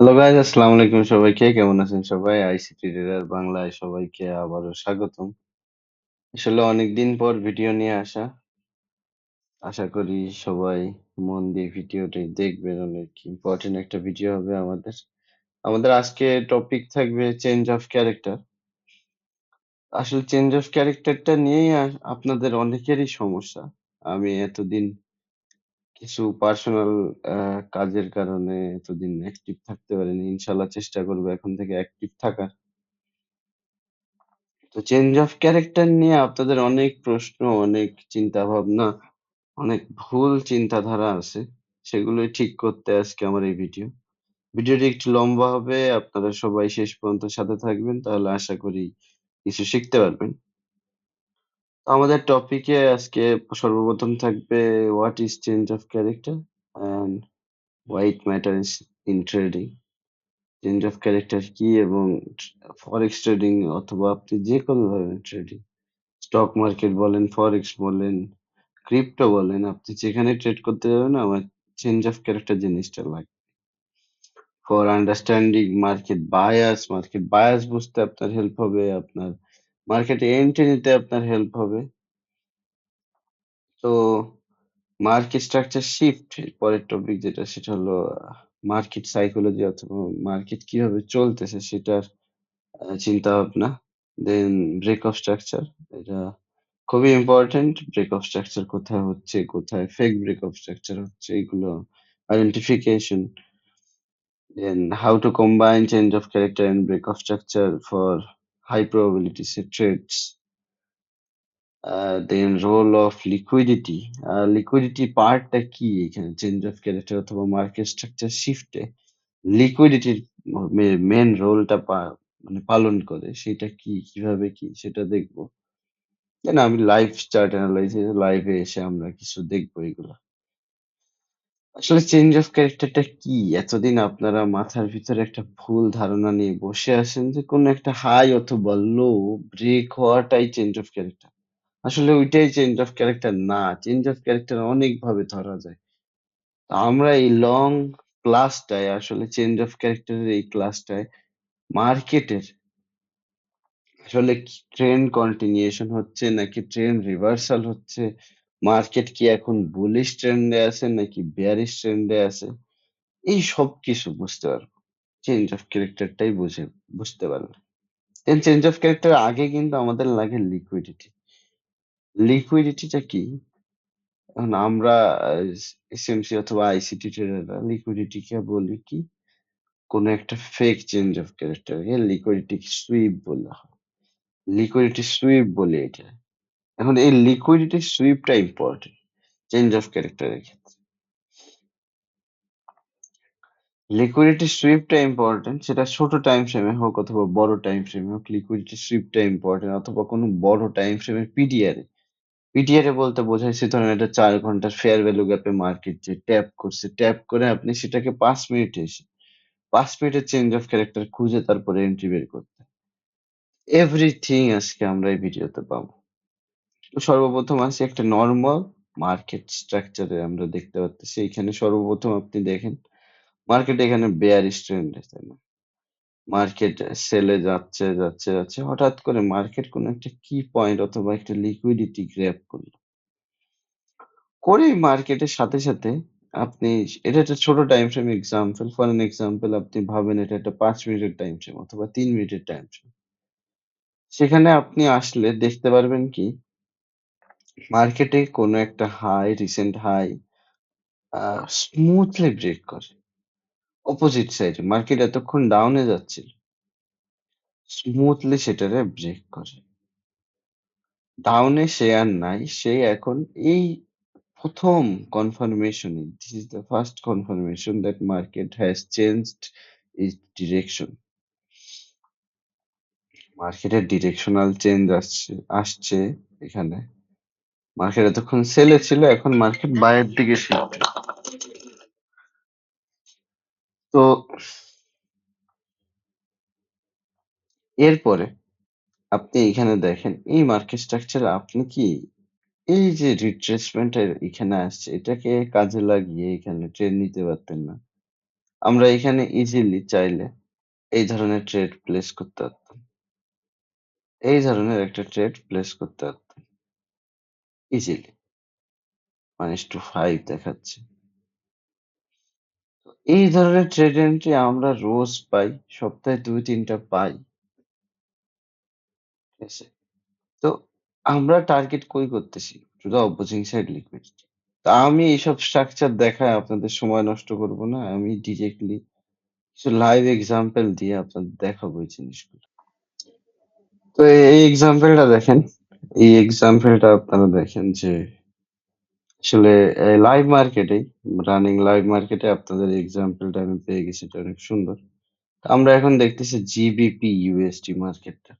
Hello guys আসসালামু আলাইকুম সবাইকে, কেমন আছেন সবাই? আইসিটি রিডার বাংলায় সবাইকে আবারও স্বাগতম। আসলে অনেকদিন পর ভিডিও নিয়ে আসা। আশা করি সবাই মন দিয়ে ভিডিওটি দেখবেন, অনেক ইম্পর্টেন্ট একটা ভিডিও হবে আমাদের। আমাদের আজকে টপিক থাকবে চেঞ্জ অফ ক্যারেক্টার আসলে চেঞ্জ অফ ক্যারেক্টারটা নিয়েই আপনাদের অনেকেরই সমস্যা। আমি এতদিন কিছু পার্সোনাল কাজের কারণে এতদিন অ্যাক্টিভ থাকতে পারিনি ইনশাল্লাহ চেষ্টা করব এখন থেকে অ্যাক্টিভ থাকার তো চেঞ্জ অফ ক্যারেক্টার নিয়ে আপনাদের অনেক প্রশ্ন, অনেক চিন্তাভাবনা, অনেক ভুল চিন্তাধারা আছে। সেগুলোই ঠিক করতে আজকে আমার এই ভিডিও। ভিডিওটি একটু লম্বা হবে। আপনারা সবাই শেষ পর্যন্ত সাথে থাকবেন। তাহলে আশা করি কিছু শিখতে পারবেন। আমাদের টপিকে আজকে সর্বপ্রথম থাকবে what is change of character and why it matters in trading. Change of character কি এবং ফরেক্স ট্রেডিং অথবা আপনি যে কোনো ধরনের ট্রেডিং স্টক মার্কেট বলেন, ফরেক্স বলেন, ক্রিপ্টো বলেন, আপনি যেখানে ট্রেড করতে যাবেন আমার চেঞ্জ অফ ক্যারেক্টার জিনিসটা লাগবে। For understanding market bias, market bias বুঝতে আপনার হেল্প হবে, আপনার মার্কেটে এন্ট্রি নিতে আপনার হেল্প হবে। তো মার্কেট স্ট্রাকচার শিফট পরের টপিক যেটা, সেটা হলো মার্কেট সাইকোলজি অথবা মার্কেট কীভাবে চলতেছে সেটার চিন্তা ভাবনা। দেন ব্রেক অফ স্ট্রাকচার এটা খুবই ইম্পর্টেন্ট ব্রেক অফ স্ট্রাকচার কোথায় হচ্ছে, কোথায় ফেক ব্রেক অফ স্ট্রাকচার হচ্ছে, এগুলো identification then how to combine change of character and break of structure for high probability trades then role of liquidity liquidity পার্টটা কি এখানে? চেঞ্জ অফ ক্যারেক্টার অথবা market structure শিফটে লিকুইডিটির মেন রোলটা মানে পালন করে। সেটা কি, কীভাবে কি, সেটা দেখব। না আমি লাইভ চার্ট অ্যানালাইসিস লাইভে এসে আমরা কিছু দেখব এগুলো। আসলে চেঞ্জ অফ ক্যারেক্টারটা কি? এতদিন আপনারা মাথার ভিতরে একটা ভুল ধারণা নিয়ে বসে আছেন যে কোনো একটা হাই অথবা লো ব্রেক হওয়াটাই চেঞ্জ অফ ক্যারেক্টার আসলে ওইটাই চেঞ্জ অফ ক্যারেক্টার না। চেঞ্জ অফ ক্যারেক্টার অনেক ভাবে ধরা যায়। তো আমরা এই লং ক্লাসটায় আসলে চেঞ্জ অফ ক্যারেক্টারের এই ক্লাসটায় মার্কেটের আসলে কি ট্রেন্ড কন্টিনিউশন হচ্ছে নাকি ট্রেন্ড রিভার্সাল হচ্ছে? মার্কেট কি এখন বুলিশ ট্রেন্ডে আছে নাকি বেয়ারিশ ট্রেন্ডে আছে? এই সব কিছু বুঝতে পারব। চেঞ্জ অফ ক্যারেক্টারটাই বুঝে, বুঝতে পারব চেঞ্জ অফ ক্যারেক্টার আগে কিন্তু আমাদের লাগে লিকুইডিটি লিকুইডিটিটা কি? এখন আমরা এসএমসি অথবা আইসিটি ট্রেডাররা লিকুইডিটিকে বলি কি? কোন একটা ফেক চেঞ্জ অফ ক্যারেক্টারকে লিকুইডিটি সুইপ বলা হয়। লিকুইডিটি সুইপ বলে এটা। এখন এই লিকুইডিটি সুইপটা ইম্পর্টেন্ট চেঞ্জ অফ ক্যারেক্টারের ক্ষেত্রে। লিকুইডিটি সুইপটা ইম্পর্টেন্ট সেটা ছোট টাইম ফ্রেমে হোক অথবা বড় টাইম ফ্রেমে হোক লিকুইডিটি সুইপটা ইম্পর্টেন্ট অথবা কোনো বড় টাইম ফ্রেমে পিডিআরে পিডিআরে বলতে বোঝাইছে ধরেন এটা চার ঘণ্টার ফেয়ার ভ্যালু গ্যাপে মার্কেট যে ট্যাপ করছে ট্যাপ করে আপনি সেটাকে পাঁচ মিনিটে এসে, পাঁচ মিনিটের চেঞ্জ অফ ক্যারেক্টার খুঁজে তারপরে এন্ট্রি বের করতে। এভরিথিং আজকে আমরা এই ভিডিওতে পাবো। সর্বপ্রথম আসি একটা নর্মাল মার্কেট স্ট্রাকচারে আমরা দেখতে পাচ্ছি এখানে সর্বপ্রথম আপনি দেখেন মার্কেট এখানে বেয়ারিশ ট্রেন্ডে তাই না? মার্কেট সেলে যাচ্ছে যাচ্ছে যাচ্ছে। হঠাৎ করে মার্কেট কোনো একটা কি পয়েন্ট অথবা একটা লিকুইডিটি গ্র্যাব করল। করেই মার্কেটের সাথে সাথে আপনি, এটা একটা ছোট time frame example for an example আপনি ভাবেন এটা একটা পাঁচ মিনিটের টাইম ফ্রেম অথবা তিন মিনিটের টাইম ফ্রেম সেখানে আপনি আসলে দেখতে পারবেন কি মার্কেটে কোনো একটা high recent high smoothly break করে। অপোজিট সাইডে মার্কেট এতক্ষণ ডাউনে যাচ্ছিল স্মুথলি সেটারে ব্রেক করে। ডাউনে সে আর নাই, সে এখন এই প্রথম confirmation this is the first confirmation that market has changed is direction মার্কেটের ডিরেকশনাল চেঞ্জ আসছে আসছে এখানে। মার্কেট এতক্ষণ সেলে ছিল, এখন মার্কেট বায়ের দিকে তো এরপরে আপনি এখানে দেখেন, এই মার্কেট স্ট্রাকচার আপনি কি এই যে রিট্রেসমেন্ট এর এখানে আসছে, এটাকে কাজে লাগিয়ে এখানে ট্রেড নিতে পারতেন না আমরা এখানে ইজিলি চাইলে এই ধরনের ট্রেড প্লেস করতে পারতাম। এই ধরনের একটা ট্রেড প্লেস করতে পারতাম। ইজিলি। 1:5 দেখাচ্ছে। এই ধরনের ট্রেড এন্ট্রি আমরা রোজ পাই। সপ্তাহে দুই, তিনটা পাই। তো আমরা টার্গেট কই করতেছি? To the opposing side liquidity. তা আমি এইসব স্ট্রাকচার দেখায় আপনাদের সময় নষ্ট করব না। আমি ডিরেক্টলি কিছু লাইভ এক্সাম্পল দিয়ে আপনাদের দেখাবো এই জিনিসগুলো। তো এই এক্সাম্পলটা দেখেন। এই এক্সাম্পলটা আপনারা দেখেন যে আসলে লাইভ মার্কেটেই রানিং লাইভ মার্কেটে আপনাদের এক্সাম্পলটা আমি পেয়ে গেছি। এটা অনেক সুন্দর। আমরা এখন দেখতেছি জিবিপি ইউএসডি মার্কেটটা।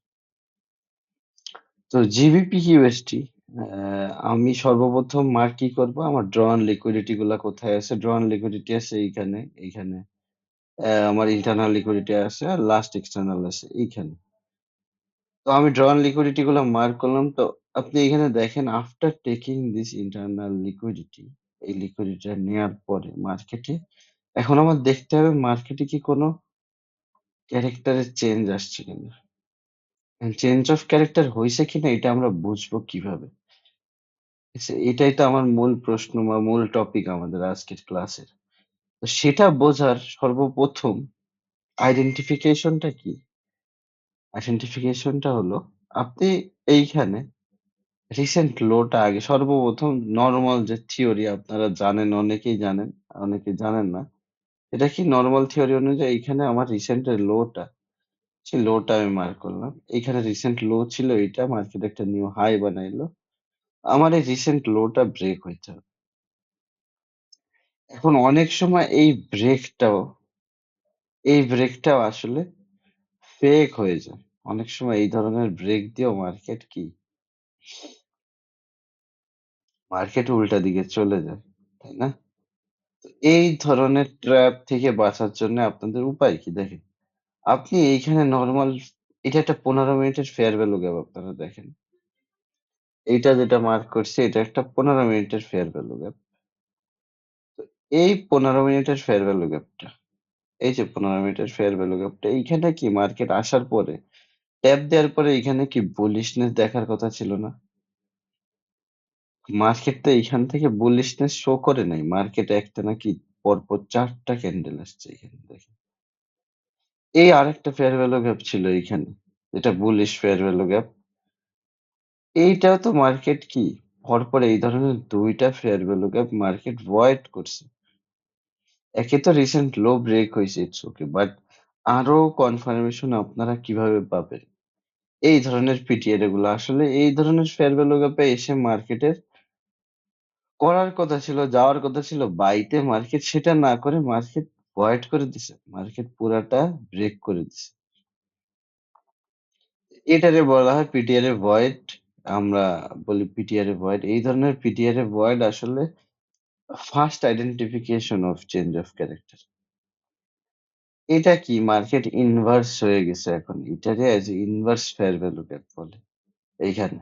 তো জিবিপি ইউএসডি অ্যা আমি সর্বপ্রথম মার্ক কি করব আমার ড্রন লিকুইডিটি গুলা কোথায় আছে? ড্রন লিকুইডিটি আছে এইখানে, এইখানে। আমার ইন্টারনাল লিকুইডিটি আছে আর লাস্ট এক্সটার্নাল আছে এইখানে। তো আমি ড্রন লিকুইডিটি গুলো মার্ক করলাম। তো আপনি এখানে দেখেন after taking this internal liquidity এই লিকুইডিটিটা নেয়ার পরে মার্কেটে এখন আমার দেখতে হবে মার্কেটে কি কোন ক্যারেক্টার এর চেঞ্জ আসছে কিনা। চেঞ্জ অফ ক্যারেক্টার হয়েছে কিনা এটা আমরা বুঝব কীভাবে? আচ্ছা এটাই তো আমার মূল প্রশ্ন বা মূল টপিক আমাদের আজকের ক্লাসের। তো সেটা বোঝার সর্বপ্রথম আইডেন্টিফিকেশনটা কি? আইডেন্টিফিকেশন টা হলো আপনি এইখানে রিসেন্ট লোটা আগে সর্বপ্রথম নরমাল যে থিওরি আপনারা জানেন, অনেকেই জানেন, অনেকে জানেন না। এটা কি নরমাল থিওরি অনুযায়ী এইখানে আমার রিসেন্ট এর লো টা, সেই লো টা আমি মার্ক করলাম। এইখানে রিসেন্ট লো ছিল এটা মার্কেট একটা নিউ হাই বানাইলো। আমার এই রিসেন্ট লো টা ব্রেক হইতে হবে। এখন অনেক সময় এই ব্রেকটাও এই ব্রেকটাও আসলে ফেক হয়ে যায়। অনেক সময় এই ধরনের ব্রেক দিয়েও মার্কেট কি মার্কেট উল্টা দিকে চলে যায়। তাই না? এই ধরনের ট্র্যাপ থেকে বাঁচার জন্য আপনাদের উপায় কি দেখেন। আপনি এইখানে নর্মাল এটা একটা ১৫ মিনিটের ফেয়ার ভ্যালু গ্যাপ আপনারা দেখেন। এইটা যেটা মার্ক করছে এটা একটা ১৫ মিনিটের ফেয়ার ভ্যালু গ্যাপ। এই ১৫ মিনিটের ফেয়ার ভ্যালু গ্যাপটা, এই যে ১৫ মিনিটের ফেয়ার ভ্যালু গ্যাপটা এইখানে কি মার্কেট আসার পরে ট্যাপ দেওয়ার পরে এইখানে কি বুলিশনেস দেখার কথা ছিল না? মার্কেট তো এইখান থেকে বুলিশনেস শো করে নাই। মার্কেট একটানা কি পরপর ৪ টা ক্যান্ডেল আসছে এখানে দেখেন। এই আরেকটা ফেয়ার ভ্যালু গ্যাপ ছিল এইখানে। এটা বুলিশ ফেয়ার ভ্যালু গ্যাপ। এইটাও তো মার্কেট কি, পরপর এই ধরনের ২ টা fair value gap market void করছে। একে তো রিসেন্ট লো ব্রেক হইছে ইটস ওকে। বাট আরও কনফার্মেশন আপনারা কীভাবে পাবেন? এই ধরনের পিটিআরগুলো আসলে এই ধরনের ফেয়ার ভ্যালু গ্যাপে এসে মার্কেটের করার কথা ছিল, যাওয়ার কথা ছিল বাইতে মার্কেট সেটা না করে মার্কেট ভয়েড করে দিছে। মার্কেট পুরাটা ব্রেক করে দিছে। এটারে বলা হয় পিটিআর এ ভয়েড। আমরা বলি পিটিআর এ ভয়েড। এই ধরনের পিটিআর এ ভয়েড আসলে first identification of change of character. এটা কি মার্কেট ইনভার্স হয়ে গেছে এখন। এটারে a inverse fair value gap বলে এইখানে।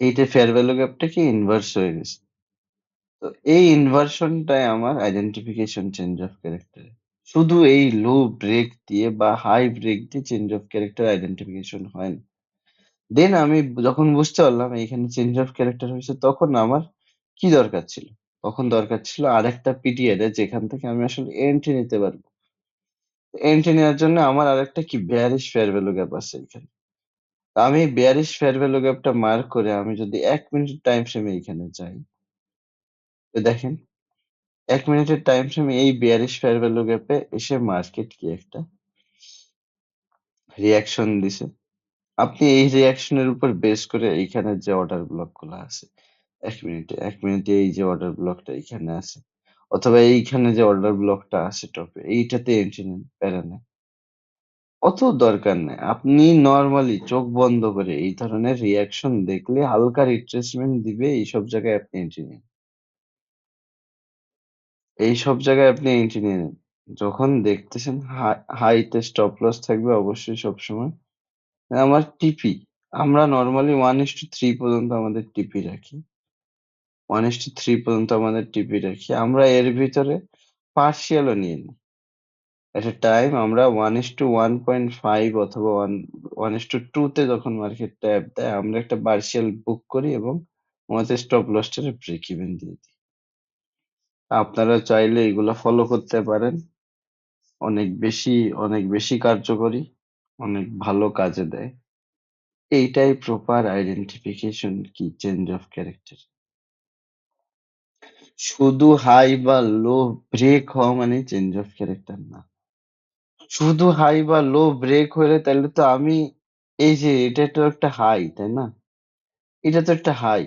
এইটা ফেয়ার ভ্যালু গ্যাপটা কি ইনভার্স হয়ে গেছে। তো এই ইনভার্সনটাই আমার আইডেন্টিফিকেশন চেঞ্জ অফ ক্যারেক্টার। শুধু এই লো ব্রেক দিয়ে বা হাই ব্রেক দিয়ে চেঞ্জ অফ ক্যারেক্টার আইডেন্টিফিকেশন হয় না। দেন আমি যখন বুঝতে পারলাম এইখানে চেঞ্জ অফ ক্যারেক্টার হয়েছে, তখন আমার কি দরকার ছিল? তখন দরকার ছিল আরেকটা এ যেখান থেকে আমি আসলে এন্ট্রি নিতে পারব। এন্ট্রি নেওয়ার জন্য আমার আরেকটা কি বেয়ারিশ ফেয়ার ভ্যালু গ্যাপ আছে এখানে আমি বেয়ারিশ ফেয়ার ভ্যালু গ্যাপটা মার্ক করে আমি যদি এক মিনিট টাইম ফ্রেমে এখানে যাই দেখেন, এক মিনিটের টাইম ফ্রেমে এই বেয়ারিশ ফেয়ার ভ্যালু গ্যাপে এসে মার্কেট কি একটা রিয়াকশন দিছে। আপনি এই রিঅ্যাকশন এর উপর বেস করে এইখানে যে অর্ডার ব্লকগুলা আছে ১ মিনিটে, ১ মিনিটে এই যে অর্ডার ব্লকটা এইখানে আছে। অথবা এইখানে যে অর্ডার ব্লকটা আছে টপে এইটাতে এন্ট্রি নেন, প্যারা নাই। অত দরকার নাই। আপনি নরমালি চোখ বন্ধ করে এই ধরনের রিঅ্যাকশন দেখলে হালকা রিট্রেসমেন্ট দিবে এইসব জায়গায় আপনি এন্ট্রি নিন। এইসব জায়গায় আপনি এন্ট্রি নিয়ে নেন। যখন দেখতেছেন হাই হাইতে স্টপ লস থাকবে অবশ্যই সবসময়। আমার টিপি আমরা নরমালি 1:3 পর্যন্ত আমাদের টিপি রাখি। ওয়ান ইস টু থ্রি পর্যন্ত আমাদের টিপি রাখি। আমরা এর ভিতরে পার্সিয়ালও নিয়ে নিই। এট এ টাইম আমরা one is to one point five অথবা one one is to two two যখন মার্কেট ট্যাপ দেয়, আমরা একটা পার্সিয়াল বুক করি এবং আমাদের স্টপ লসটারে ব্রেক ইভেন দিয়ে দিই। আপনারা চাইলে এগুলো ফলো করতে পারেন। অনেক বেশি অনেক বেশি কার্যকরী। অনেক ভালো কাজে দেয়। এইটাই প্রপার আইডেন্টিফিকেশন কি? চেঞ্জ অফ ক্যারেক্টার শুধু হাই বা লো ব্রেক হওয়া মানে চেঞ্জ অফ ক্যারেক্টার না। শুধু হাই বা লো ব্রেক হলে তাহলে তো আমি, এই যে এটা তো একটা হাই তাই না? এটা তো একটা হাই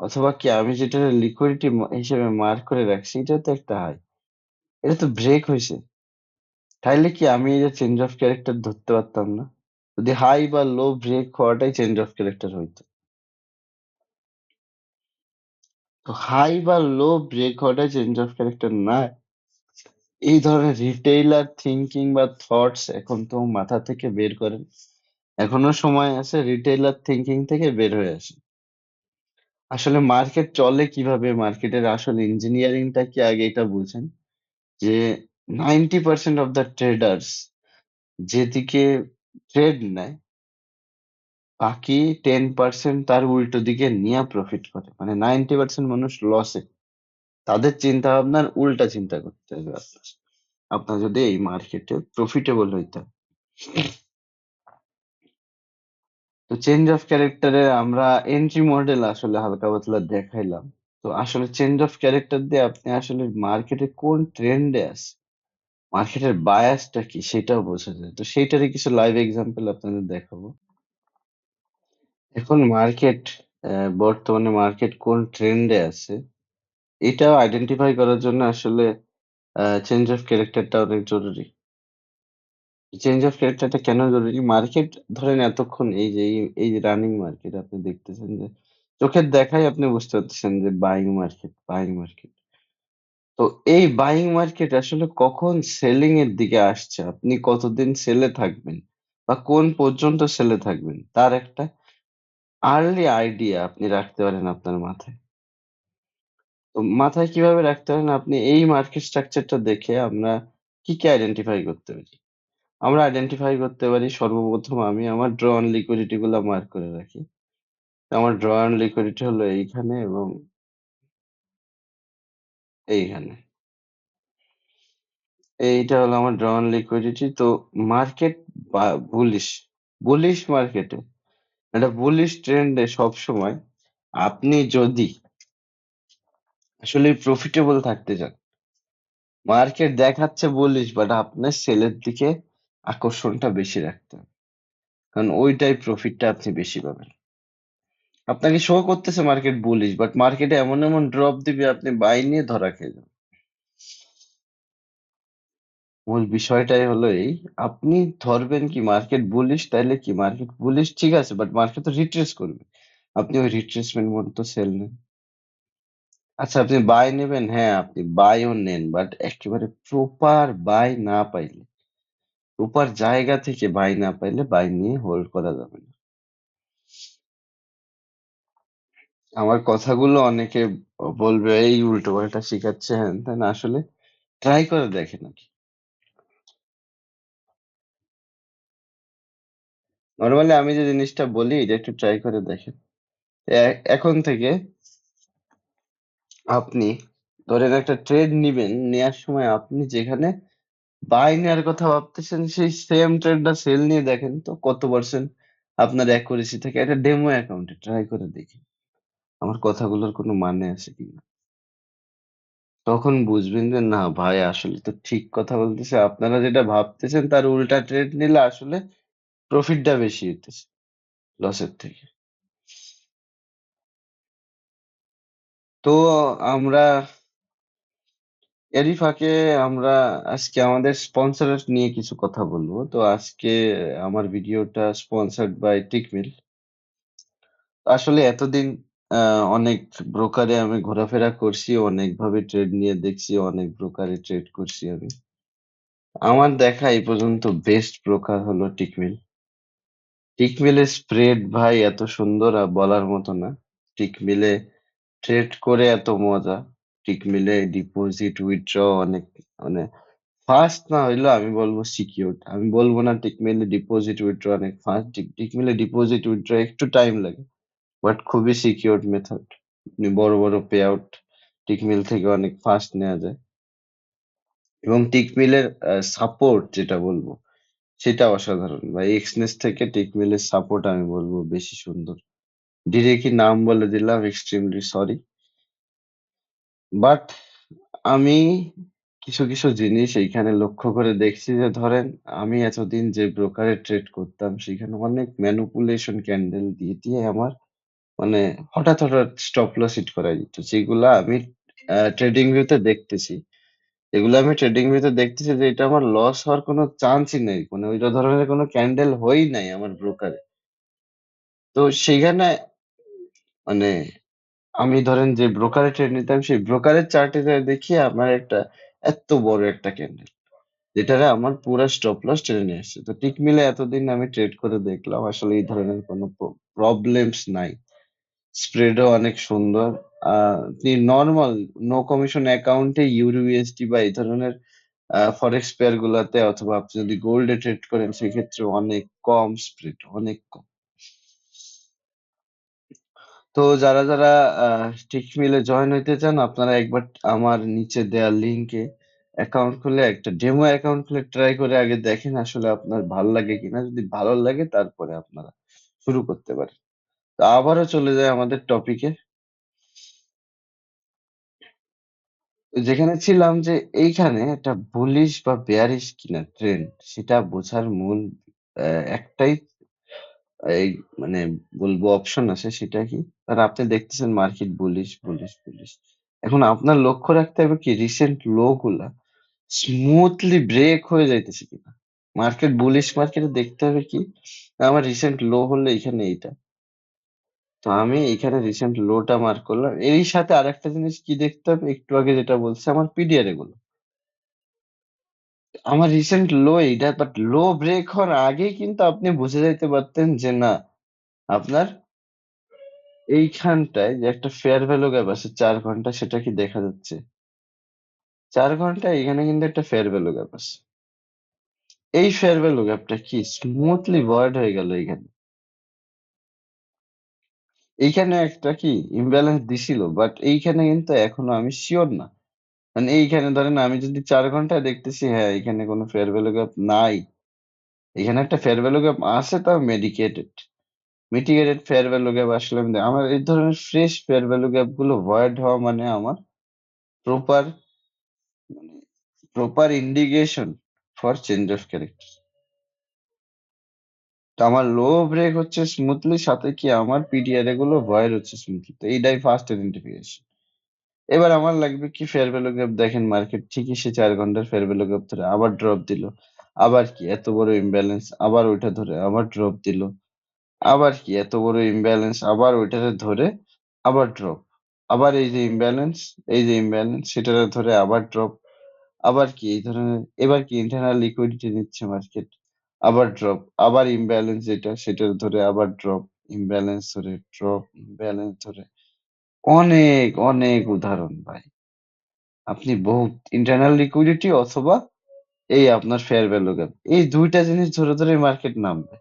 অথবা কি আমি যেটা লিকুইডিটি হিসেবে মার্ক করে রাখছি এটা তো একটা হাই এটা তো ব্রেক হয়েছে। তাইলে কি আমি এই যে চেঞ্জ অফ ক্যারেক্টার ধরতে পারতাম না? যদি হাই বা লো ব্রেক হওয়াটাই চেঞ্জ অফ ক্যারেক্টার হইতো। তো হাই বা লো ব্রেক হওয়াটাই চেঞ্জ অফ ক্যারেক্টার না। এই ধরনের রিটেইলার থিঙ্কিং বা থটস এখন তো মাথা থেকে বের করেন এখনও সময় আছে রিটেইলার থিঙ্কিং থেকে বের হয়ে আসে। আসলে মার্কেট চলে কীভাবে? মার্কেটের আসল ইঞ্জিনিয়ারিংটা কি আগে এটা বুঝেন? যে ninety percent of the traders যেদিকে ট্রেড নেয়, বাকি টেন পার্সেন্ট তার উল্টো দিকে নিয়ে প্রফিট করে। মানে নাইনটি পার্সেন্ট মানুষ লসে তাদের চিন্তা ভাবনার উল্টা চিন্তা করতে হবে আপনার। আপনার যদি এই মার্কেটে প্রফিটেবল হইতে। তো চেঞ্জ অফ ক্যারেক্টারে আমরা এন্ট্রি মডেল আসলে হালকা পাতলা দেখাইলাম। তো আসলে চেঞ্জ অফ ক্যারেক্টার দিয়ে আপনি আসলে মার্কেটে কোন ট্রেন্ডে আছে মার্কেটের বায়াসটা কি সেটাও বোঝা যায়। তো সেইটারই কিছু লাইভ এক্সাম্পল আপনাদের দেখাবো। এখন মার্কেট বর্তমানে মার্কেট কোন ট্রেন্ডে আছে, এটাও আইডেন্টিফাই করার জন্য আসলে চেঞ্জ অফ ক্যারেক্টারটা অনেক জরুরি। চেঞ্জ অফ ক্যারেক্টারটা কেন জরুরি? মার্কেট ধরেন এতক্ষণ এই যে, এই এই রানিং মার্কেট আপনি দেখতেছেন যে, চোখের দেখাই আপনি বুঝতে পারতেছেন যে বাইং মার্কেট বাইং মার্কেট তো এই বাইং মার্কেট আসলে কখন সেলিং এর দিকে আসছে? আপনি কতদিন সেলে থাকবেন? বা কোন পর্যন্ত সেলে থাকবেন? তার একটা আর্লি আইডিয়া আপনি রাখতে পারেন আপনার মাথায়। তো মাথায় কীভাবে রাখতে পারেন আপনি এই মার্কেট স্ট্রাকচারটা দেখে আমরা কি কি আইডেন্টিফাই করতে পারি? আমরা আইডেন্টিফাই করতে পারি সর্বপ্রথম আমি আমার ড্র অন লিকুইডিটি গুলা মার্ক করে রাখি। আমার ড্র অন লিকুইডিটি হলো এইখানে এবং এইখানে। এইটা হলো আমার ড্র অন লিকুইডিটি তো মার্কেট বুলিশ বুলিশ মার্কেটে একটা বুলিশ ট্রেন্ডে সবসময় আপনি যদি আসলে প্রফিটেবল থাকতে চান মার্কেট দেখাচ্ছে বুলিশ বাট আপনার সেলের দিকে আকর্ষণটা বেশি রাখতে হবে। কারণ ওইটাই প্রফিটটা আপনি বেশি পাবেন। আপনাকে শো করতেছে মার্কেট বুলিশ বাট মার্কেটে এমন এমন ড্রপ দিবে, আপনি বাই নিয়ে ধরা খেয়ে যাবেন। মূল বিষয়টাই হলো এই, আপনি ধরবেন কি মার্কেট বুলিশ তাইলে কি মার্কেট বুলিশ ঠিক আছে বাট মার্কেট তো রিট্রেস করবে। আপনি ওই রিট্রেসমেন্ট মতো সেল নেন। আচ্ছা আপনি বাই নেবেন হ্যাঁ আপনি বাইও নেন বাট একেবারে প্রপার বাই না পাইলে প্রপার জায়গা থেকে বাই না পাইলে বাই নিয়ে হোল্ড করা যাবে না। আমার কথাগুলো অনেকে বলবে, এই উল্টো পাল্টা শিখাচ্ছে। হ্যান ত্যান আসলে ট্রাই করে দেখেন নাকি? নর্মালি আমি যে জিনিসটা বলি, এটা একটু ট্রাই করে দেখেন। এখন থেকে আপনি ধরেন একটা ট্রেড নিবেন, নেয়ার সময় আপনি যেখানে বাই নেওয়ার কথা ভাবতেছেন, সেই সেম ট্রেডটা সেল নিয়ে দেখেন, তো কত পার্সেন্ট আপনার অ্যাকুরেসি থাকে? একটা ডেমো অ্যাকাউন্টে ট্রাই করে দেখি। আমার কথাগুলোর কোনো মানে আছে কিনা তখন বুঝবেন যে, না ভাই, আসলে তো ঠিক কথা বলতেছে। আপনারা যেটা ভাবতেছেন, তার উল্টা ট্রেড নিলে আসলে প্রফিটটা বেশি হইতেছে লসের থেকে। তো আমরা এরই ফাঁকে আমরা আজকে আমাদের স্পন্সর নিয়ে কিছু কথা বলব। তো আজকে আমার ভিডিওটা স্পন্সার্ড বাই টিকমিল আসলে এতদিন অনেক ব্রোকারে আমি ঘোরাফেরা করছি অনেক ভাবে ট্রেড নিয়ে দেখছি, অনেক ব্রোকারে ট্রেড করছি আমি। আমার দেখা এই পর্যন্ত বেস্ট ব্রোকার হলো টিকমিল টিকমিলের স্প্রেড ভাই এত সুন্দর আর বলার মতো না। টিকমিলে ট্রেড করে এত মজা। টিকমিলে ডিপোজিট উইথড্র অনেক মানে ফাস্ট না হইল আমি বলব সিকিউর আমি বলব না টিকমিলে ডিপোজিট উইথড্র অনেক ফাস্ট টিকমিলে ডিপোজিট উইথড্র একটু টাইম লাগে। বাট খুবই সিকিউর মেথড বড় বড় পে আউট টিকমিল থেকে অনেক ফাস্ট নেওয়া যায়। এবং টিকমিলের সাপোর্ট যেটা বলব, সেটা অসাধারণ। বা এক্সনেস থেকে টিকমিলের সাপোর্ট আমি বলব বেশি সুন্দর। ডিরেক্টলি নাম বলে দিলাম এক্সট্রিমলি সরি বাট আমি কিছু কিছু জিনিস এইখানে লক্ষ্য করে দেখছি যে, ধরেন আমি এতদিন যে ব্রোকারে ট্রেড করতাম, সেখানে অনেক ম্যানুপুলেশন ক্যান্ডেল দিয়ে দিয়ে আমার মানে হঠাৎ হঠাৎ স্টপ লস হিট করা যেত যেগুলা আমি ট্রেডিং ভিউতে দেখতেছি। এগুলো আমি ট্রেডিং ভিউতে দেখতেছি যে এটা আমার লস হওয়ার কোনো চান্সই নেই। মানে ওই ধরনের কোনো ক্যান্ডেল হই নাই আমার ব্রোকারে তো সেইখানে মানে আমি ধরেন যে ব্রোকারে ট্রেড নিতাম, সেই ব্রোকারের চার্টে দেখি আমার একটা এত বড় একটা ক্যান্ডেল যেটারে আমার পুরো স্টপ লস টেনে নিয়ে আসছে। তো টিক মিলে এতদিন আমি ট্রেড করে দেখলাম, আসলে এই ধরনের কোনো প্রবলেমস নাই। স্প্রেডও অনেক সুন্দর। আপনি নর্মাল নো কমিশন অ্যাকাউন্টে ইউরোইএসডি বা এই ধরনের ফরেক্স পেয়ার গুলাতে অথবা আপনি যদি গোল্ডে ট্রেড করেন, সেক্ষেত্রে অনেক কম স্প্রেড অনেক কম। তো যারা যারা টিক মিলে জয়েন হইতে চান, আপনারা একবার আমার নিচে দেওয়া লিঙ্কে অ্যাকাউন্ট খুলে, একটা ডেমো অ্যাকাউন্ট খুলে ট্রাই করে আগে দেখেন আসলে আপনার ভালো লাগে কিনা। যদি ভালো লাগে, তারপরে আপনারা শুরু করতে পারেন। তো আবারও চলে যায় আমাদের টপিকে যেখানে ছিলাম যে এইখানে একটা বুলিশ বা বেয়ারিশ কিনা ট্রেন্ড সেটা বোঝার মূল একটাই, এই মানে বলব অপশন আছে সেটা কি? আর আপনি দেখতেছেন মার্কেট বুলিশ বুলিশ বুলিশ এখন আপনার লক্ষ্য রাখতে হবে কি? রিসেন্ট লো গুলা স্মুথলি ব্রেক হয়ে যাইতেছে কিনা? মার্কেট বুলিশ মার্কেটে দেখতে হবে কি? আমার রিসেন্ট লো হলে এখানে এইটা। তো আমি এখানে রিসেন্ট লোটা মার্ক করলাম। এরই সাথে আরেকটা জিনিস কি দেখতাম একটু আগে যেটা বলছে, আমার পিডিআর এগুলো আমার রিসেন্ট লো এইটা বাট লো ব্রেক হওয়ার আগেই কিন্তু আপনি বুঝে যাইতে পারতেন যে না, আপনার এইখানটায় যে একটা ফেয়ার ভ্যালু গ্যাপ আছে, চার ঘণ্টা সেটা কি দেখা যাচ্ছে? চার ঘণ্টা এখানে কিন্তু একটা ফেয়ার ভ্যালু গ্যাপ আছে। এই ফেয়ার ভ্যালু গ্যাপটা কি স্মুথলি ভয়েড হয়ে গেল এইখানে এইখানে একটা কি ইমব্যালেন্স দিছিল বাট এইখানে কিন্তু এখনও আমি শিওর না। মানে এইখানে ধরেন আমি যদি চার ঘন্টায় দেখতেছি হ্যাঁ এখানে কোনো ফেয়ার ভ্যালু গ্যাপ নাই। এখানে একটা ফেয়ার ভ্যালু গ্যাপ আছে, তাও medicated mitigated fair value gap আসলে আমি আমার এই ধরনের ফ্রেশ ফেয়ার ভ্যালু গ্যাপগুলো ভয়েড হওয়া মানে আমার proper proper indication for change of character আমার লো ব্রেক হচ্ছে স্মুথলি সাথে কি আমার পিডিআরগুলো ভয়ের হচ্ছে স্মুথলি তো এইটাই ফার্স্ট আইডেন্টিফিকেশন এবার আমার লাগবে কি ফেয়ার ভ্যালু গ্যাপ দেখেন মার্কেট ঠিকই সে চার ঘণ্টার ফেয়ার ভ্যালু গ্যাপ ধরে আবার ড্রপ দিল। আবার কি এত বড় ইমব্যালেন্স আবার ওইটা ধরে আবার ড্রপ দিল। আবার কি এত বড় ইমব্যালেন্স আবার ওইটারে ধরে আবার ড্রপ আবার এই যে ইমব্যালেন্স এই যে ইমব্যালেন্স সেটারে ধরে আবার ড্রপ আবার কি এই ধরনের, এবার কি ইন্টারনাল লিকুইডিটি নিচ্ছে মার্কেট আবার ড্রপ আবার ইমব্যালেন্স যেটা সেটার ধরে আবার ড্রপ ইমব্যালেন্স ধরে ড্রপ ইমব্যালেন্স ধরে। অনেক অনেক উদাহরণ ভাই। আপনি বহুত ইন্টারনাল লিকুইডিটি অথবা এই আপনার ফেয়ার ভ্যালু গ্যাপ এই দুইটা জিনিস ধরে ধরে মার্কেট নামবে।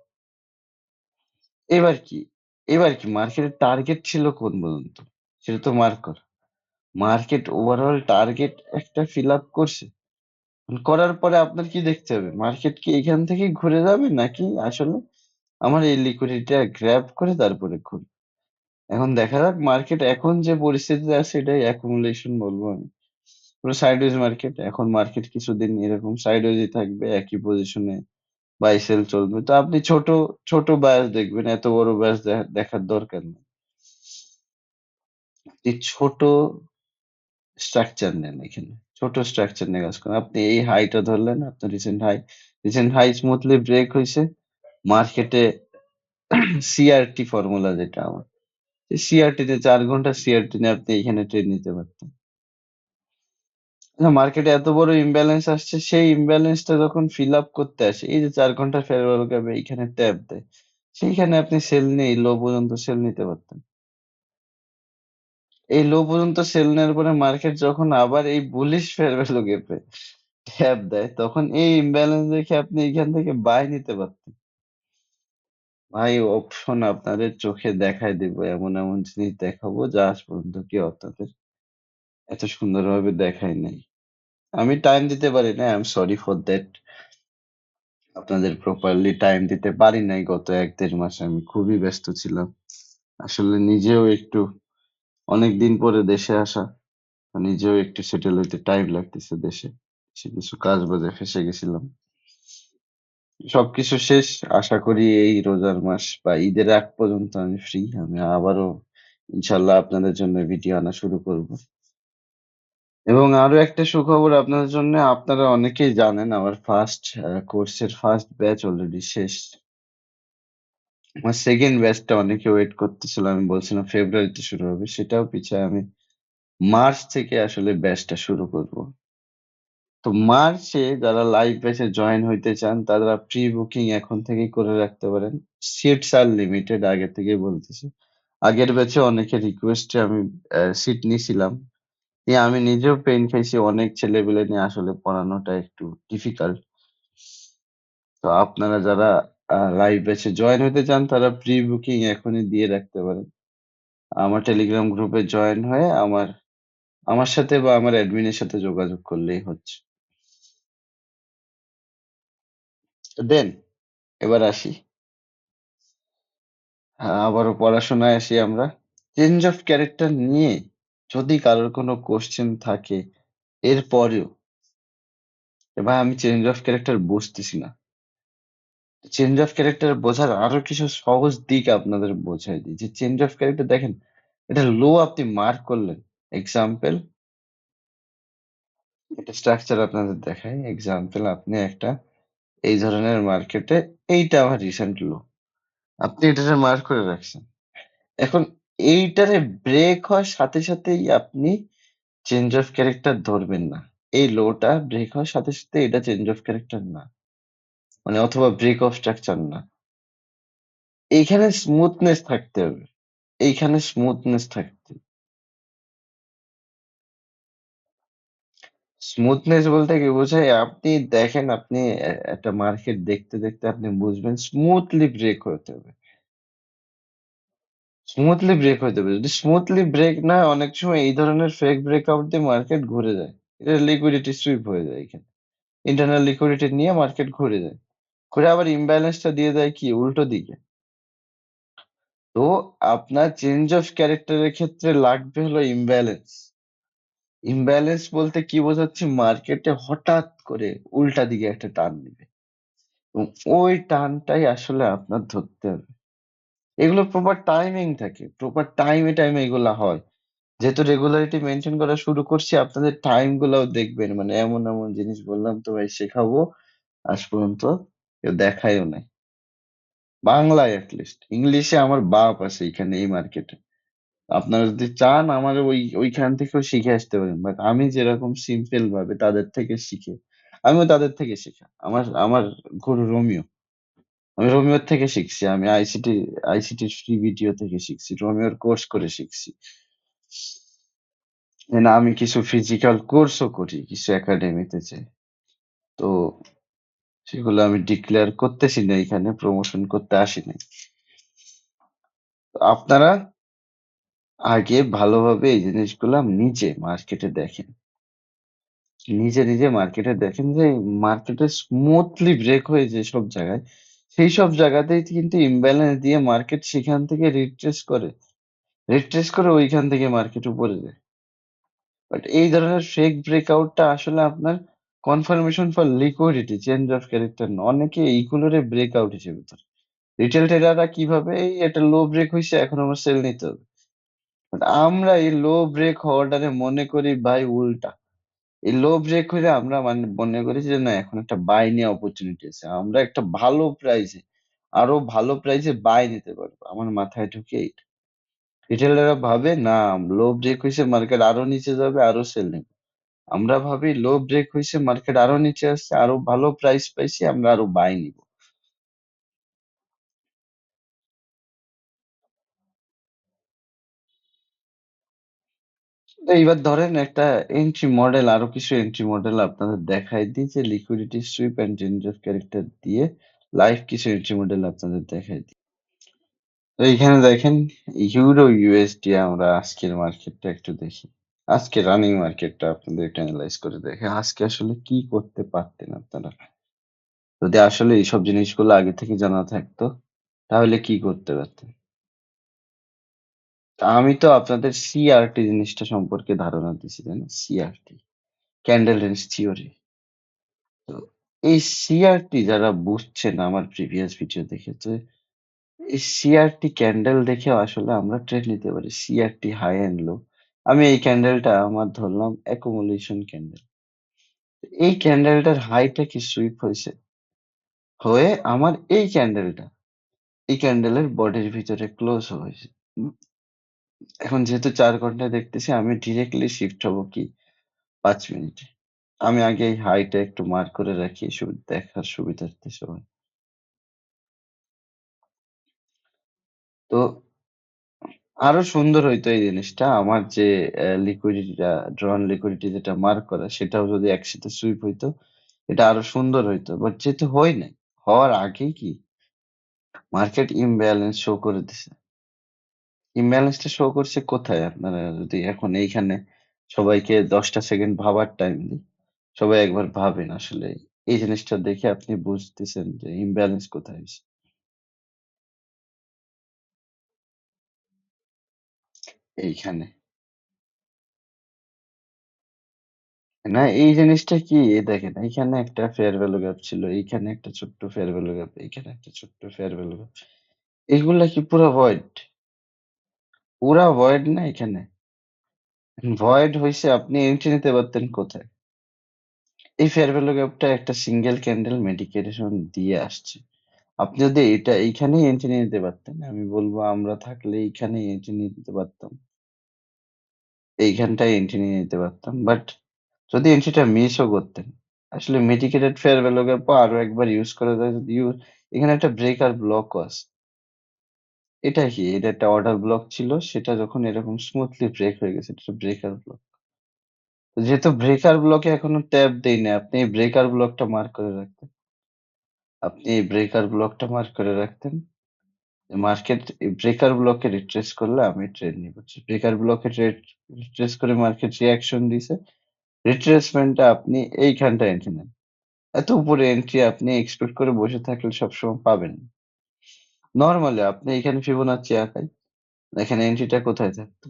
এবার কি? এবার কি? মার্কেটের টার্গেট ছিল কোন বলুন তো সেটা তো মার্ক মার্কেট ওভারঅল টার্গেট একটা ফিল আপ করছে। করার পরে আপনার কি দেখতে হবে? মার্কেট কি এখান থেকে ঘুরে যাবে নাকি আসলে আমার এই লিকুইডিটিটা গ্র্যাব করে তারপরে ঘুরবে? এখন দেখা যাক মার্কেট এখন যে পরিস্থিতিতে আছে, এটাই অ্যাকুমুলেশন বলব আমি। পুরো সাইডওয়েজ মার্কেট এখন মার্কেট কিছুদিন এরকম সাইডওয়েজই থাকবে, একই পজিশনে বাই সেল চলবে। তো আপনি ছোট ছোট বায়াস দেখবেন, এত বড় বায়াস দেখার দরকার নেই। ছোট স্ট্রাকচার নেন এখানে। ছোট স্ট্রাকচার নিয়ে কাজ করেন। আপনি এই হাইটা ধরলেন, আপনার recent high recent high smoothly break হয়েছে। মার্কেটে সিআরটি ফর্মুলা যেটা আমার। সিআরটি তে চার ঘণ্টা সিআরটি নিয়ে আপনি এখানে ট্রেড নিতে পারতেন। মার্কেটে এত বড় ইমব্যালেন্স আসছে, সেই ইমব্যালেন্সটা যখন ফিল আপ করতে আসে, এই যে চার ঘণ্টা ফেয়ার ভ্যালু গ্যাপ এইখানে ট্যাপ দেয়, সেইখানে আপনি সেল নিয়ে লো পর্যন্ত সেল নিতে পারতেন। এই লো পর্যন্ত সেল নেওয়ার পরে মার্কেট যখন আবার এই বুলিশ ফেয়ার ভ্যালু গ্যাপে দেয়, তখন এই ইমব্যালেন্স দেখে আপনি এখান থেকে বাই নিতে পারতেন। ভাই অপশন আপনাদের চোখে দেখায় দিব, এমন এমন জিনিস দেখাবো, যা আজ পর্যন্ত কেউ আপনাদের এত সুন্দরভাবে দেখায় নাই। আমি টাইম দিতে পারি না I am sorry for that আপনাদের প্রপারলি টাইম দিতে পারি নাই, গত এক দেড় মাসে আমি খুবই ব্যস্ত ছিলাম। আসলে নিজেও একটু অনেক দিন পরে দেশে আসা নিজেও একটু সেটেল হইতে টাইম লাগতেছে দেশে। সে কিছু কাজ বাজে ফেসে গেছিলাম। সবকিছু শেষ, আশা করি এই রোজার মাস বা ঈদের আগ পর্যন্ত আমি ফ্রি আমি আবারও ইনশাল্লাহ আপনাদের জন্য ভিডিও আনা শুরু করব। এবং আরও একটা সুখবর আপনাদের জন্য, আপনারা অনেকেই জানেন আমার ফার্স্ট কোর্সের ফার্স্ট ব্যাচ অলরেডি শেষ। আমার সেকেন্ড ব্যাচটা অনেকে ওয়েট করতেছিল, আমি বলছিলাম ফেব্রুয়ারিতে শুরু হবে, সেটাও পিছায় আমি মার্চ থেকে আসলে ব্যাচটা শুরু করব। তো মার্চে যারা লাইভ ব্যাচে জয়েন হইতে চান, তারা প্রি বুকিং এখন থেকেই করে রাখতে পারেন। সিটস আর লিমিটেড আগে থেকেই বলতেছি। আগের ব্যাচে অনেকে রিকোয়েস্টে আমি সিট নিয়েছিলাম নিয়ে আমি নিজেও পেন খাইছি, অনেক ছেলেপেলে নিয়ে আসলে পড়ানোটা একটু ডিফিকাল্ট তো আপনারা যারা লাইভ ব্যাচে জয়েন হতে চান তারা প্রি বুকিং এখনই দিয়ে রাখতে পারেন। আমার টেলিগ্রাম গ্রুপে জয়েন হয়ে আমার আমার সাথে বা আমার অ্যাডমিনের সাথে যোগাযোগ করলেই হচ্ছে। দেন এবার আসি। হ্যাঁ, আবারও পড়াশোনায় আসি আমরা। চেঞ্জ অফ ক্যারেক্টার নিয়ে যদি কারোর কোনো কোশ্চেন থাকে এরপরেও এবার আমি চেঞ্জ অফ ক্যারেক্টার বুঝতেছি না। চেঞ্জ অফ ক্যারেক্টার বোঝার আরও কিছু সহজ দিক আপনাদের বোঝাই দিই। যে চেঞ্জ অফ ক্যারেক্টার দেখেন, এটা লো আপনি মার্ক করলেন। এক্সাম্পল এটা স্ট্রাকচার আপনাদের দেখাই। এক্সাম্পল আপনি একটা এই ধরনের মার্কেটে এইটা আমার রিসেন্ট লো আপনি এটাতে মার্ক করে রাখছেন। এখন এইটারে ব্রেক হওয়ার সাথে সাথেই আপনি চেঞ্জ অফ ক্যারেক্টার ধরবেন না। এই লোটা ব্রেক হওয়ার সাথে সাথে এটা চেঞ্জ অফ ক্যারেক্টার না। মানে অথবা ব্রেক অফ স্ট্রাকচার না। এইখানে স্মুথনেস থাকতে হবে। এইখানে স্মুথনেস থাকতে স্মুথনেস বলতে কি বোঝায়? আপনি দেখেন আপনি একটা মার্কেট দেখতে দেখতে আপনি বুঝবেন স্মুথলি ব্রেক হতে হবে। স্মুথলি ব্রেক হতে হবে। যদি স্মুথলি ব্রেক না হয়, অনেক সময় এই ধরনের ফেক ব্রেকআউট দিয়ে মার্কেট ঘুরে যায়। এটা লিকুইডিটি সুইপ হয়ে যায় এখানে। ইন্টারনাল লিকুইডিটি নিয়ে মার্কেট ঘুরে যায়। ঘুরে আবার ইমব্যালেন্সটা দিয়ে দেয় কি? উল্টো দিকে। তো আপনার চেঞ্জ অফ ক্যারেক্টারের ক্ষেত্রে লাগবে হলো ইমব্যালেন্স ইমব্যালেন্স বলতে কি বোঝাচ্ছি? মার্কেটে হঠাৎ করে উল্টা দিকে একটা টান দিবে ওই টানটাই আসলে আপনার ধরতে হবে। এগুলো প্রপার টাইমিং থাকে। প্রপার টাইমে টাইমে এগুলা হয়। যেহেতু রেগুলারিটি মেনটেন করা শুরু করছি, আপনাদের টাইম গুলাও দেখবেন। মানে এমন এমন জিনিস বললাম, তো ভাই শেখাবো। আজ পর্যন্ত কেউ দেখায়ও নাই। বাংলায় লিস্ট ইংলিশে আমার বাপ আছে এখানে, এই মার্কেটে আপনারা যদি চান, আমার ওই, ওইখান থেকেও শিখে আসতে পারেন। বাট আমি যেরকম সিম্পল ভাবে তাদের থেকে শিখে, আমিও তাদের থেকে শেখা। আমার আমার গুরু রোমিও। আমি রোমিওর থেকে শিখছি। আমি আইসিটি আইসিটি ফ্রি ভিডিও থেকে শিখছি। রোমিওর কোর্স করে শিখছি। আমি কিছু ফিজিক্যাল কোর্সও করি, কিছু একাডেমিতে যাই। তো সেগুলো আমি ডিক্লেয়ার করতেছি না, এখানে প্রমোশন করতে আসি তো আপনারা আগে ভালোভাবে এই জিনিসগুলা নিজে মার্কেটে দেখেন। নিজে নিজে মার্কেটে দেখেন যে মার্কেটে স্মুথলি ব্রেক হয়ে যে সব জায়গায়, সেই সব জায়গাতেই কিন্তু ইমব্যালেন্স দিয়ে মার্কেট সেখান থেকে রিট্রেস করে রিট্রেস করে ওইখান থেকে মার্কেট উপরে যায়। বাট এই ধরনের ফেক ব্রেকআউটটা আসলে আপনার confirmation for liquidity change of character না। অনেকে এইগুলোরে ব্রেকআউট হিসেবে ধরে। রিটেল ট্রেডাররা কীভাবে, এই একটা লো ব্রেক হয়েছে এখন আমার সেল নিতে হবে। আমরা এই লো ব্রেক হওয়াটারে মনে করি ভাই উল্টা। এই লো ব্রেক হলে আমরা মানে মনে করি যে, না, এখন একটা বাই নেওয়া অপরচুনিটি আছে। আমরা একটা ভালো প্রাইসে আরও ভালো প্রাইসে বাই নিতে পারব। আমার মাথায় ঢুকে এইটা। রিটেলাররা ভাবে, না লো ব্রেক হয়েছে মার্কেট আরও নিচে যাবে, আরও সেল নেবে। আমরা ভাবি লো ব্রেক হয়েছে মার্কেট আরও নিচে আসছে, আরও ভালো প্রাইস পাইছি, আমরা আরও বাই নিব। এইবার ধরেন একটা এন্ট্রি মডেল আরও কিছু এন্ট্রি মডেল আপনাদের দেখাই দিই, যে liquidity sweep and change of character দিয়ে লাইভ কিছু এন্ট্রি মডেল আপনাদের দেখাই দিই। তো এইখানে দেখেন ইউরো ইউএসডি আমরা আজকের মার্কেটটা একটু দেখি। আজকে রানিং মার্কেটটা আপনাদের একটু অ্যানালাইজ করে দেখে, আজকে আসলে কি করতে পারতেন আপনারা? যদি আসলে এইসব জিনিসগুলো আগে থেকে জানা থাকতো, তাহলে কি করতে পারতেন? আমি তো আপনাদের সিআরটি জিনিসটা সম্পর্কে ধারণা দিছি তাই না সিআরটি ক্যান্ডেল রেঞ্জ থিওরি তো এই সিআরটি যারা বুঝছেন, আমার প্রিভিয়াস ভিডিও দেখেছে, এই সিআরটি ক্যান্ডেল দেখে আসলে আমরা ট্রেড নিতে পারি। সিআরটি হাই এন্ড লো আমি এই ক্যান্ডেলটা আমার ধরলাম অ্যাকুমুলেশন ক্যান্ডেল এই ক্যান্ডেলটার হাইটা কি সুইপ হয়েছে? হয়ে আমার এই ক্যান্ডেলটা এই ক্যান্ডেলের বডির ভিতরে ক্লোজ হয়েছে। এখন যেহেতু চার ঘন্টায় দেখতেছি, আমি ডিরেক্টলি শিফট হব কি? পাঁচ মিনিটে। আমি আগে এই হাইটা একটু মার্ক করে রাখি দেখার সুবিধার্থে সবাই। তো আরও সুন্দর হইতো এই জিনিসটা। আমার যে লিকুইডিটিটা ড্রন লিকুইডিটি যেটা মার্ক করা, সেটাও যদি একসাথে সুইপ হইতো, এটা আরও সুন্দর হইতো। বাট যেহেতু হয় নাই, হওয়ার আগেই কি? মার্কেট ইমব্যালেন্স শো করে দিছে। ইমব্যালেন্সটা শো করছে কোথায়? আপনারা যদি এখন এইখানে সবাইকে দশটা সেকেন্ড ভাবার টাইম দিই, সবাই একবার ভাবেন আসলে এই জিনিসটা দেখে আপনি বুঝতেছেন যে ইমব্যালেন্স কোথায় হয়েছে এইখানে। না, এই জিনিসটা কি? দেখেন, এইখানে একটা ফেয়ার ভ্যালু গ্যাপ ছিল, এইখানে একটা ছোট্ট ফেয়ার ভ্যালু গ্যাপ এইখানে একটা ছোট্ট ফেয়ার ভ্যালু গ্যাপ এগুলা কি পুরা ভয়েড পুরা ভয়েড না এখানে? ভয়েড হয়েছে আপনি এন্ট্রি নিতে পারতেন কোথায়? এই ফেয়ার ভ্যালু গ্যাপটা একটা সিঙ্গেল ক্যান্ডেল মেডিকেশন দিয়ে আসছে। আপনি যদি এটা এইখানেই এন্ট্রি নিতে পারতেন, আমি বলব আমরা থাকলে এইখানেই এন্ট্রি নিতে পারতাম। এইখানটায় এন্ট্রি নিয়ে নিতে পারতাম। বাট যদি এন্ট্রিটা মিসও করতেন, আসলে মেডিকেটেড ফেয়ার গ্যাপ আরও একবার ইউজ করা এখানে একটা ব্রেকার ব্লকও আছে। এটা কি? এটা একটা অর্ডার ব্লক ছিল, সেটা যখন এরকম স্মুথলি ব্রেক হয়ে গেছে এটা ব্রেকার ব্লক যেহেতু ব্রেকার ব্লকে এখনও ট্যাপ দেই না আপনি এই ব্রেকার ব্লকটা মার্ক করে রাখতেন আপনি এই ব্রেকার ব্লকটা মার্ক করে রাখতেন। মার্কেট ব্রেকার ব্লকে রিট্রেস করলে আমি ট্রেড নিব। ব্রেকার ব্লকে ট্রেড রিট্রেস করে মার্কেট রিয়াকশন দিছে। রিট্রেসমেন্টটা আপনি এইখানটা এন্ট্রি নেন। এত উপরে এন্ট্রি আপনি এক্সপেক্ট করে বসে থাকলে সবসময় পাবেন। নর্মালি আপনি এখানে ফিবোনাচ্চি আঁকাই। এখানে এন্ট্রিটা কোথায় থাকতো?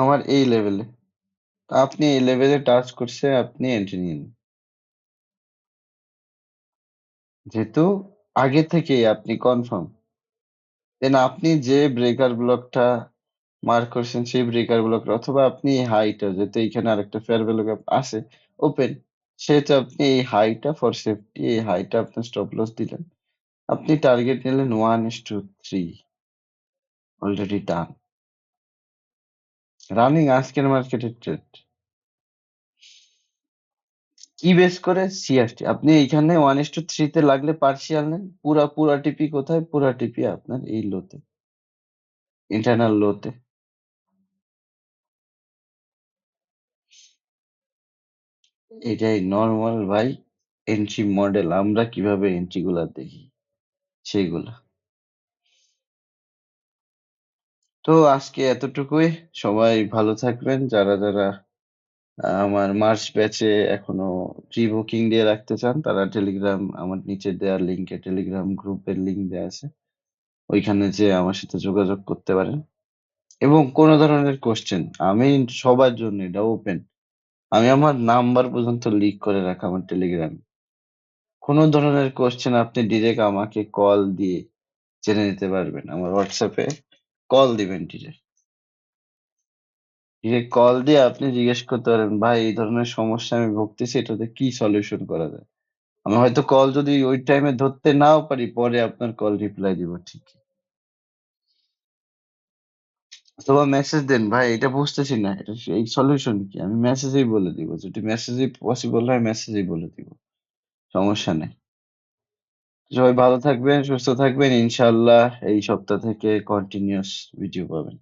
আমার এই লেভেলে আপনি এই লেভেলে টাচ করছে, আপনি এন্ট্রি নিয়ে নিন। যেহেতু আগে থেকেই আপনি কনফার্ম দেন আপনি যে ব্রেকার ব্লকটা মার্ক করছেন, সেই ব্রেকার ব্লক অথবা আপনি এই হাইটা যেহেতু এখানে আরেকটা ফেয়ার ভ্যালু গ্যাপ আছে ওপেন সেহেতু আপনি এই হাইটা ফর সেফটি এই হাইটা আপনি স্টপ লস দিলেন। আপনি টার্গেট নিলেন one is two three already done running আজকের মার্কেটের ট্রেড কি বেস করে সিআরটি আপনি এইখানে ওয়ান ইস টু থ্রিতে লাগলে পার্সিয়াল নেন। পুরা পুরা টিপি কোথায়? পুরা টিপি আপনার এই লোতে ইন্টারনাল লোতে এটাই নর্মাল ভাই এন্ট্রি মডেল আমরা কীভাবে এন্ট্রি গুলা দেখি? সেইগুলা। তো আজকে এতটুকুই। সবাই ভালো থাকবেন। যারা যারা আমার মার্চ ব্যাচে এখনও প্রি বুকিং দিয়ে রাখতে চান, তারা টেলিগ্রাম আমার নিচে দেওয়ার লিঙ্কে টেলিগ্রাম গ্রুপের লিঙ্ক দেওয়া আছে। ওইখানে যে আমার সাথে যোগাযোগ করতে পারেন। এবং কোনো ধরনের কোশ্চেন আমি সবার জন্য এটা ওপেন আমি আমার নাম্বার পর্যন্ত লিক করে রাখা আমার টেলিগ্রামে কোনো ধরনের কোশ্চেন আপনি ডিরেক্ট আমাকে কল দিয়ে জেনে নিতে পারবেন। আমার হোয়াটসঅ্যাপে কল দিবেন ডিরেক্ট ডিরেক্ট কল দিয়ে আপনি জিজ্ঞেস করতে পারেন, ভাই, এই ধরনের সমস্যা আমি ভুগতেছি, এটাতে কি সলিউশন করা যায়? আমি হয়তো কল যদি ওই টাইমে ধরতে নাও পারি, পরে আপনার কল রিপ্লাই দিব, ঠিক। অথবা মেসেজ দেন, ভাই, এটা বুঝতেছি না, এটা এই সলিউশন কি? আমি মেসেজেই বলে দিব, যদি মেসেজে পসিবল হয় মেসেজেই বলে দিব, সমস্যা নেই। সবাই ভালো থাকবেন, সুস্থ থাকবেন, ইনশাআল্লাহ এই সপ্তাহ থেকে কন্টিনিউয়াস ভিডিও পাবেন।